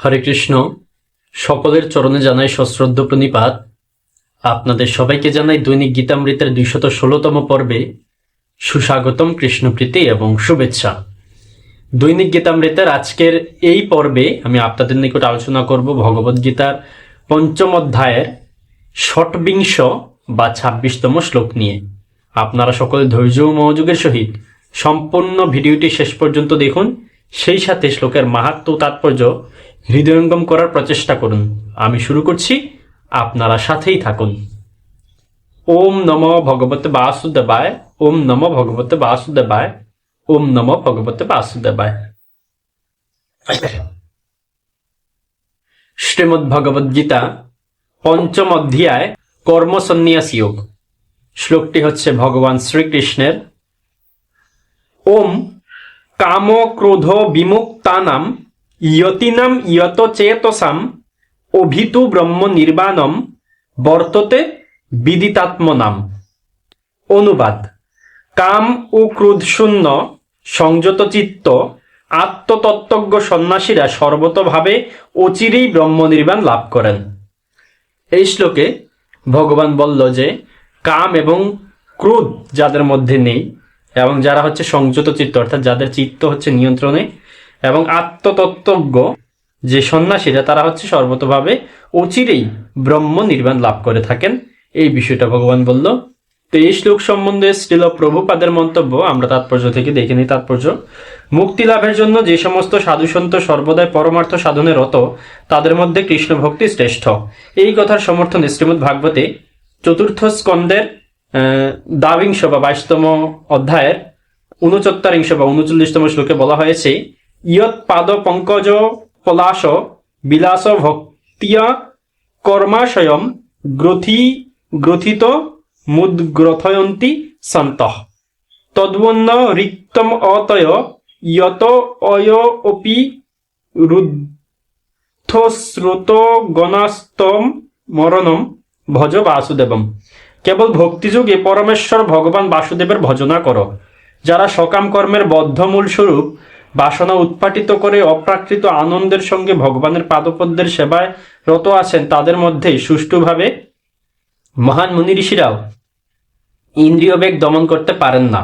হরে কৃষ্ণ। সকলের চরণে জানাই সশ্রদ্ধ প্রণিপাত। আপনাদের সবাইকে জানাই দৈনিক গীতামৃতের দুইশত ষোলোতম পর্বে সুস্বাগতম কৃষ্ণপ্রীতি এবং শুভেচ্ছা। দৈনিক গীতামৃতের আজকের এই পর্বে আমি আপনাদের নিকট আলোচনা করব ভগবদ গীতার পঞ্চম অধ্যায়ের ষটবিংশ বা ছাব্বিশতম শ্লোক নিয়ে। আপনারা সকলে ধৈর্য ও মনোযোগের সহিত সম্পূর্ণ ভিডিওটি শেষ পর্যন্ত দেখুন। সেই সাথে শ্লোকের মাহাত্ম তাৎপর্য হৃদয়ঙ্গম করার প্রচেষ্টা করুন। আমি শুরু করছি। আপনারা সাথেই থাকুন। ওম নম ভগবতে বাসুদেবায়, ওম নম ভগবতে বাসুদেবায়, ওম নম ভগবতে বাসুদেবায়। শ্রীমদ্ ভগবদ গীতা পঞ্চম অধ্যায় কর্মসন্ন্যাস যোগ। শ্লোকটি হচ্ছে ভগবান শ্রীকৃষ্ণের। ওম কাম ক্রোধ বিমুক্তানাম ইয়তিনাম ইয়ত চেতসাম, অভিতু ব্রহ্ম নির্বাণম, বর্ততে বিদিতাত্মনাম। অনুবাদ। কাম ও ক্রোধ শূন্য, সংযত চিত্ত, আত্মতত্ত্বজ্ঞ সন্ন্যাসীরা সর্বতভাবে অচিরেই ব্রহ্ম নির্বাণ লাভ করেন। এই শ্লোকে ভগবান বলল যে, কাম এবং ক্রোধ যাদের মধ্যে নেই, এবং যারা হচ্ছে সংযত চিত্ত, অর্থাৎ যাদের চিত্ত হচ্ছে নিয়ন্ত্রণে এবং আত্মতত্ত্বজ্ঞ যে সন্ন্যাসীরা তারা হচ্ছে সর্বতভাবে অচিরেই ব্রহ্ম নির্বাণ লাভ করে থাকেন। এই বিষয়টা ভগবান বলল তো এই শ্লোক সম্বন্ধে শ্রীল প্রভুপাদের মন্তব্য আমরা তাৎপর্য থেকে দেখে নিই তাৎপর্য। মুক্তি লাভের জন্য যে সমস্ত সাধুসন্ত সর্বদাই পরমার্থ সাধনে রত তাদের মধ্যে কৃষ্ণ ভক্তি শ্রেষ্ঠ। এই কথার সমর্থনে শ্রীমদ ভাগবতে চতুর্থ স্কন্দের আহ, দ্বাবিংশ বা বাইশতম অধ্যায়ের উনচত্তরিংশ বা উনচল্লিশতম শ্লোকে বলা হয়েছে ইয়ৎ পাদ পঙ্কজ পলাশ বিলাস ভক্তিয়া কর্মাশয়ম গ্রথি গ্রথিত মুদ্গ্রথয়ন্তি সন্ত। তদ্বন্ন রিক্তম অতয় ইয়ত অয় অপি রুদ্ধস্রোত গণাস্তম মরণম ভজ বাসুদেবম। কেবল ভক্তিযোগে পরমেশ্বর ভগবান বাসুদেবের ভজনা করো, যারা সকাম কর্মের বদ্ধমূল স্বরূপ বাসনা উৎপাটিত করে অপ্রাকৃত আনন্দের সঙ্গে ভগবানের পাদপদ্মের সেবায় রত আছেন তাদের মধ্যে সুষ্ঠুভাবে। মহান মুনি ঋষিরাও ইন্দ্রিয় বেগ দমন করতে পারেন না।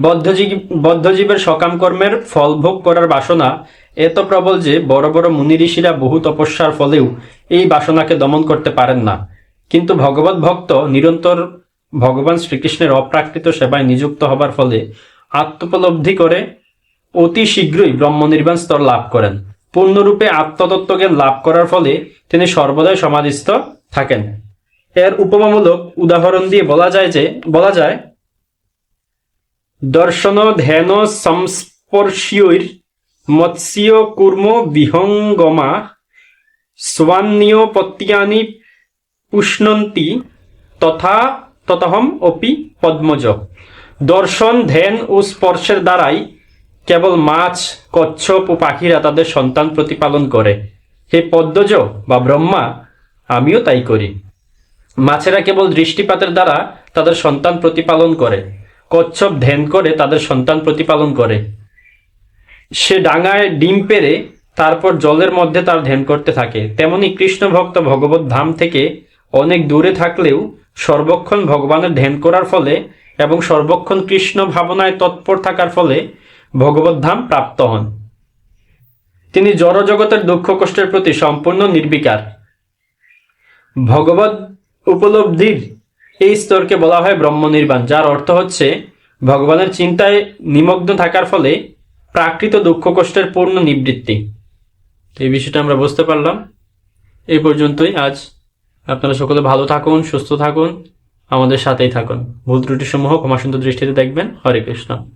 বদ্ধজীব, বদ্ধজীবের সকাম কর্মের ফল ভোগ করার বাসনা এত প্রবল যে বড় বড় মুনি ঋষিরা বহু তপস্যার ফলেও এই বাসনাকে দমন করতে পারেন না। কিন্তু ভগবত ভক্ত নিরন্তর ভগবান শ্রীকৃষ্ণের অপ্রাকৃত সেবায় নিযুক্ত হবার ফলে আত্মোপলব্ধি করে অতি শীঘ্রই ব্রহ্ম নির্বাণ স্তর লাভ করেন। পূর্ণরূপে আত্মতত্ত্বজ্ঞান লাভ করার ফলে তিনি সর্বদাই সমাধিস্থ থাকেন। এর উপমামূলক উদাহরণ দিয়ে বলা যায় যে, বলা যায় দর্শন ধ্যান সংস্পর্শীয়র মৎস্য কুর্ম বিহঙ্গমা স্বান্নীয় পত্যানি পুষ্ণন্তি তথা ততহম অপি পদ্মজ। দর্শন ধ্যান ও স্পর্শের দ্বারাই কেবল মাছ, কচ্ছপ ও পাখিরা তাদের সন্তান প্রতিপালন করে। হে পদ্মজ বা ব্রহ্মা, আমিও তাই করি। মাছেরা কেবল দৃষ্টিপাতের দ্বারা তাদের সন্তান প্রতিপালন করে। কচ্ছপ ধ্যান করে তাদের সন্তান প্রতিপালন করে। সে ডাঙায় ডিম পেরে তারপর জলের মধ্যে তার ধ্যান করতে থাকে। তেমনি কৃষ্ণ ভক্ত ভগবত ধাম থেকে অনেক দূরে থাকলেও সর্বক্ষণ ভগবানের ধ্যান করার ফলে এবং সর্বক্ষণ কৃষ্ণ ভাবনায় তৎপর থাকার ফলে ভগবত ধাম প্রাপ্ত হন। তিনি জড়জগতের দুঃখ কষ্টের প্রতি সম্পূর্ণ নির্বিকার। ভগবত উপলব্ধির এই স্তরকে বলা হয় ব্রহ্ম নির্বাণ যার অর্থ হচ্ছে ভগবানের চিন্তায় নিমগ্ন থাকার ফলে প্রাকৃত দুঃখ কষ্টের পূর্ণ নিবৃত্তি। এই বিষয়টা আমরা বুঝতে পারলাম। এই পর্যন্তই আজ। আপনারা সকলে ভালো থাকুন, সুস্থ থাকুন, আমাদের সাথেই থাকুন। ভুল ত্রুটি সমূহ ক্ষমাসুন্দর দৃষ্টিতে দেখবেন। হরে কৃষ্ণ।